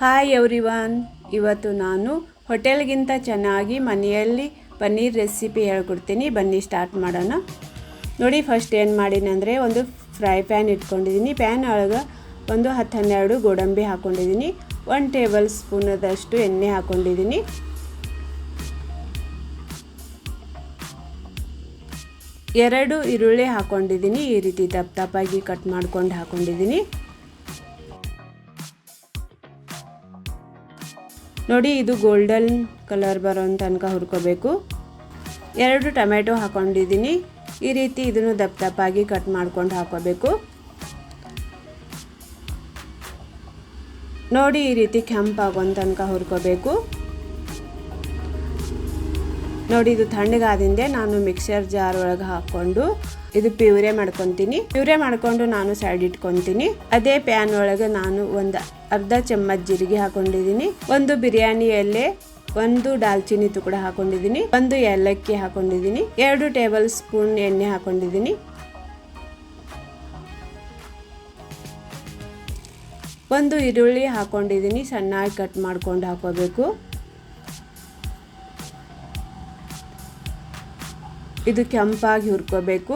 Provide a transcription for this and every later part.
Hi everyone ಇವತ್ತು ನಾನು ಹೋಟೆಲ್ಗಿಂತ ಚೆನ್ನಾಗಿ ಮನೆಯಲ್ಲಿ ಪನ್ನೀರ್ ರೆಸಿಪಿ ಹೇಳ್ಕೊಡ್ತೀನಿ. ಬನ್ನಿ ಸ್ಟಾರ್ಟ್ ಮಾಡೋಣ. ನೋಡಿ ಫಸ್ಟ್ ಏನು ಮಾಡೀನಿ ಅಂದರೆ ಒಂದು ಫ್ರೈ ಪ್ಯಾನ್ ಇಟ್ಕೊಂಡಿದ್ದೀನಿ ಪ್ಯಾನ್ ಒಳಗೆ ಒಂದು ಹತ್ತು ಹನ್ನೆರಡು ಗೋಡಂಬಿ ಹಾಕ್ಕೊಂಡಿದ್ದೀನಿ ಒನ್ ಟೇಬಲ್ ಸ್ಪೂನದಷ್ಟು ಎಣ್ಣೆ ಹಾಕ್ಕೊಂಡಿದ್ದೀನಿ ಎರಡು ಈರುಳ್ಳಿ ಹಾಕ್ಕೊಂಡಿದ್ದೀನಿ ಈ ರೀತಿ ದಪ್ಪ ದಪ್ಪಾಗಿ ಕಟ್ ಮಾಡ್ಕೊಂಡು ಹಾಕ್ಕೊಂಡಿದ್ದೀನಿ ನೋಡಿ, ಇದು ಗೋಲ್ಡನ್ ಕಲರ್ ಬರೋ ತನಕ ಹುರ್ಕೋಬೇಕು. ಎರಡು ಟೊಮೆಟೊ ಹಾಕ್ಕೊಂಡಿದ್ದೀನಿ ಈ ರೀತಿ ಇದನ್ನು ದಪ್ಪ ದಪ್ಪಾಗಿ ಕಟ್ ಮಾಡ್ಕೊಂಡು ಹಾಕೋಬೇಕು. ನೋಡಿ, ಈ ರೀತಿ ಕೆಂಪಾಗೋ ತನಕ ಹುರ್ಕೋಬೇಕು. ನೋಡಿ, ಇದು ತಣ್ಣಗಾದಿಂದೆ ನಾನು ಮಿಕ್ಸರ್ ಜಾರ್ ಒಳಗೆ ಹಾಕ್ಕೊಂಡು ಇದು ಪ್ಯೂರೆ ಮಾಡ್ಕೊತೀನಿ. ಪ್ಯೂರೆ ಮಾಡ್ಕೊಂಡು ನಾನು ಸೈಡ್ ಇಟ್ಕೊತೀನಿ. ಅದೇ ಪ್ಯಾನ್ ಒಳಗೆ ನಾನು ಒಂದು ಅರ್ಧ ಚಮ್ಮಚ್ ಜೀರಿಗೆ ಹಾಕೊಂಡಿದ್ದೀನಿ. ಒಂದು ಬಿರಿಯಾನಿ ಎಲೆ, ಒಂದು ದಾಲ್ಚಿನ್ನಿ ತುಕಡ ಹಾಕೊಂಡಿದ್ದೀನಿ. ಒಂದು ಏಲಕ್ಕಿ ಹಾಕೊಂಡಿದ್ದೀನಿ. ಎರಡು ಟೇಬಲ್ ಸ್ಪೂನ್ ಎಣ್ಣೆ ಹಾಕೊಂಡಿದ್ದೀನಿ. ಒಂದು ಈರುಳ್ಳಿ ಹಾಕೊಂಡಿದ್ದೀನಿ. ಸಣ್ಣಾಗಿ ಕಟ್ ಮಾಡ್ಕೊಂಡು ಹಾಕೋಬೇಕು. ಇದು ಕೆಂಪಾಗಿ ಹುರ್ಕೋಬೇಕು.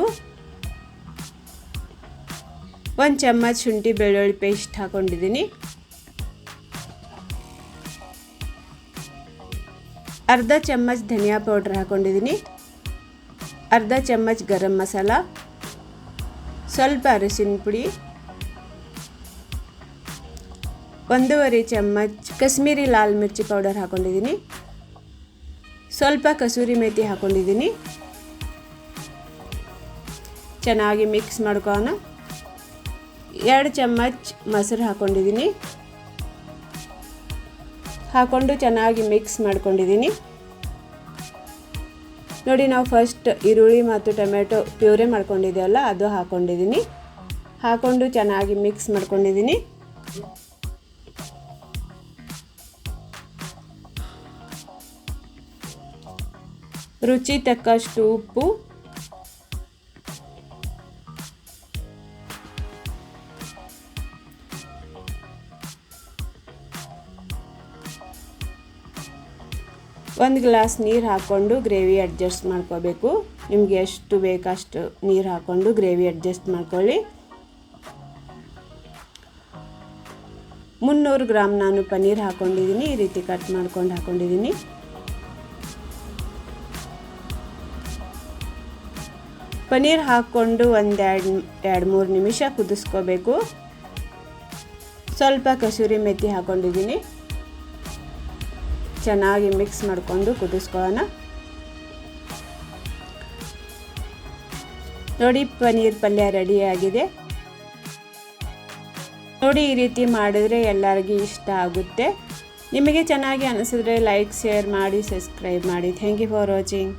ಒಂದು ಚಮಚ ಶುಂಠಿ ಬೆಳ್ಳುಳ್ಳಿ ಪೇಸ್ಟ್ ಹಾಕೊಂಡಿದ್ದೀನಿ. ಅರ್ಧ ಚಮಚ ಧನಿಯಾ ಪೌಡ್ರ್ ಹಾಕೊಂಡಿದ್ದೀನಿ. ಅರ್ಧ ಚಮಚ ಗರಂ ಮಸಾಲ. ಸ್ವಲ್ಪ ಅರಿಶಿನ ಪುಡಿ. ಒಂದೂವರೆ ಚಮಚ ಕಾಶ್ಮೀರಿ ಲಾಲ್ ಮಿರ್ಚಿ ಪೌಡರ್ ಹಾಕೊಂಡಿದ್ದೀನಿ. ಸ್ವಲ್ಪ ಕಸೂರಿ ಮೇಥಿ ಹಾಕೊಂಡಿದ್ದೀನಿ. ಚೆನ್ನಾಗಿ ಮಿಕ್ಸ್ ಮಾಡ್ಕೋಣ ಎರಡು ಚಮಚ್ ಮೊಸರು ಹಾಕ್ಕೊಂಡಿದ್ದೀನಿ ಹಾಕ್ಕೊಂಡು ಚೆನ್ನಾಗಿ ಮಿಕ್ಸ್ ಮಾಡ್ಕೊಂಡಿದ್ದೀನಿ. ನೋಡಿ ನಾವು ಫಸ್ಟ್ ಈರುಳ್ಳಿ ಮತ್ತು ಟೊಮೆಟೊ ಪ್ಯೂರಿ ಮಾಡ್ಕೊಂಡಿದ್ದೀವಲ್ಲ ಅದು ಹಾಕ್ಕೊಂಡಿದ್ದೀನಿ ಹಾಕ್ಕೊಂಡು ಚೆನ್ನಾಗಿ ಮಿಕ್ಸ್ ಮಾಡ್ಕೊಂಡಿದ್ದೀನಿ. ರುಚಿ ತಕ್ಕಷ್ಟು ಉಪ್ಪು. ಒಂದು ಗ್ಲಾಸ್ ನೀರು ಹಾಕ್ಕೊಂಡು ಗ್ರೇವಿ ಅಡ್ಜಸ್ಟ್ ಮಾಡ್ಕೋಬೇಕು. ನಿಮಗೆ ಎಷ್ಟು ಬೇಕಷ್ಟು ನೀರು ಹಾಕ್ಕೊಂಡು ಗ್ರೇವಿ ಅಡ್ಜಸ್ಟ್ ಮಾಡ್ಕೊಳ್ಳಿ. ಮುನ್ನೂರು ಗ್ರಾಮ್ ನಾನು ಪನ್ನೀರ್ ಹಾಕ್ಕೊಂಡಿದ್ದೀನಿ ಈ ರೀತಿ ಕಟ್ ಮಾಡ್ಕೊಂಡು ಹಾಕೊಂಡಿದ್ದೀನಿ. ಪನ್ನೀರ್ ಹಾಕ್ಕೊಂಡು ಒಂದೆರಡು ಎರಡು ಮೂರು ನಿಮಿಷ ಕುದಿಸ್ಕೋಬೇಕು. ಸ್ವಲ್ಪ ಕಸೂರಿ ಮೆಥಿ ಹಾಕ್ಕೊಂಡಿದ್ದೀನಿ ಚೆನ್ನಾಗಿ ಮಿಕ್ಸ್ ಮಾಡಿಕೊಂಡು ಕುದಿಸ್ಕೊಳ್ಳೋಣ. ನೋಡಿ, ಪನ್ನೀರ್ ಪಲ್ಯ ರೆಡಿಯಾಗಿದೆ ನೋಡಿ, ಈ ರೀತಿ ಮಾಡಿದ್ರೆ ಎಲ್ಲರಿಗೂ ಇಷ್ಟ ಆಗುತ್ತೆ. ನಿಮಗೆ ಚೆನ್ನಾಗಿ ಅನಿಸಿದ್ರೆ ಲೈಕ್ ಶೇರ್ ಮಾಡಿ ಸಬ್ಸ್ಕ್ರೈಬ್ ಮಾಡಿ. Thank you for watching